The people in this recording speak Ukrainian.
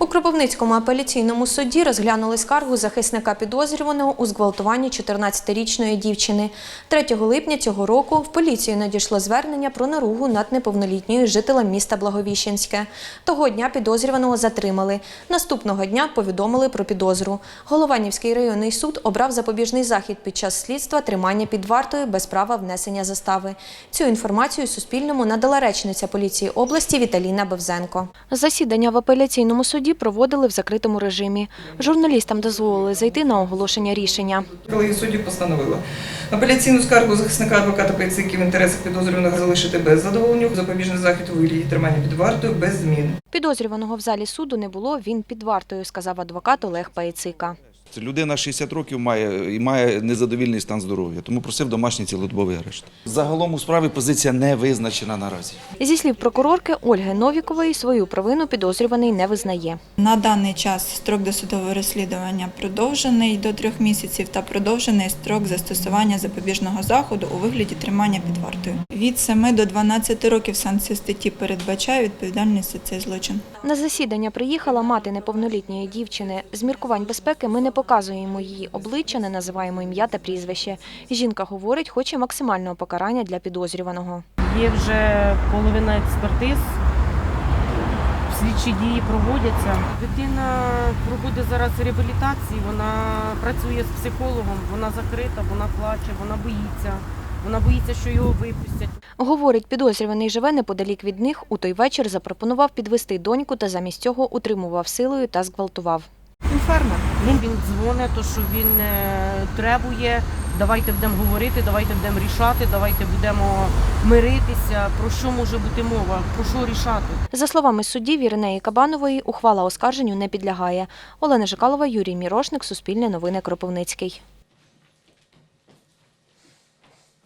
У Кропивницькому апеляційному суді розглянули скаргу захисника підозрюваного у зґвалтуванні 14-річної дівчини. 3 липня цього року в поліцію надійшло звернення про наругу над неповнолітньою жителем міста Благовіщенське. Того дня підозрюваного затримали. Наступного дня повідомили про підозру. Голованівський районний суд обрав запобіжний захід під час слідства тримання під вартою без права внесення застави. Цю інформацію Суспільному надала речниця поліції області Віталіна Бевзенко. Засідання в апеляційному суді проводили в закритому режимі. Журналістам дозволили зайти на оголошення рішення. Колегія суддів постановила апеляційну скаргу захисника адвоката Пейцики в інтересах підозрюваного залишити без задоволення, запобіжний захід у вигляді тримання під вартою без змін. Підозрюваного в залі суду не було, він під вартою, сказав адвокат Олег Паїцика. Це людина 60 років має і має незадовільний стан здоров'я, тому просив домашній цілодобовий арешт. Загалом у справі позиція не визначена наразі. Зі слів прокурорки Ольги Новікової, свою провину підозрюваний не визнає. На даний час строк досудового розслідування продовжений до трьох місяців та продовжений строк застосування запобіжного заходу у вигляді тримання під вартою. Від 7 до 12 років санкція статті передбачає відповідальність за цей злочин. На засідання приїхала мати неповнолітньої дівчини. З міркувань безпеки ми не показуємо її обличчя, не називаємо ім'я та прізвище. Жінка говорить, хоче максимального покарання для підозрюваного. Є вже половина експертиз, слідчі дії проводяться. Дитина проходить зараз реабілітації, вона працює з психологом, вона закрита, вона плаче, вона боїться. Вона боїться, що його випустять. Говорить, підозрюваний живе неподалік від них. У той вечір запропонував підвести доньку та замість цього утримував силою та зґвалтував. Фермер. Він, він дзвонить, то що він е, требує. Давайте будемо говорити, давайте будемо рішати, давайте будемо миритися. Про що може бути мова? Про що рішати? За словами суддів Іринеї Кабанової, ухвала оскарженню не підлягає. Олена Жикалова, Юрій Мірошник, Суспільне новини Кропивницький.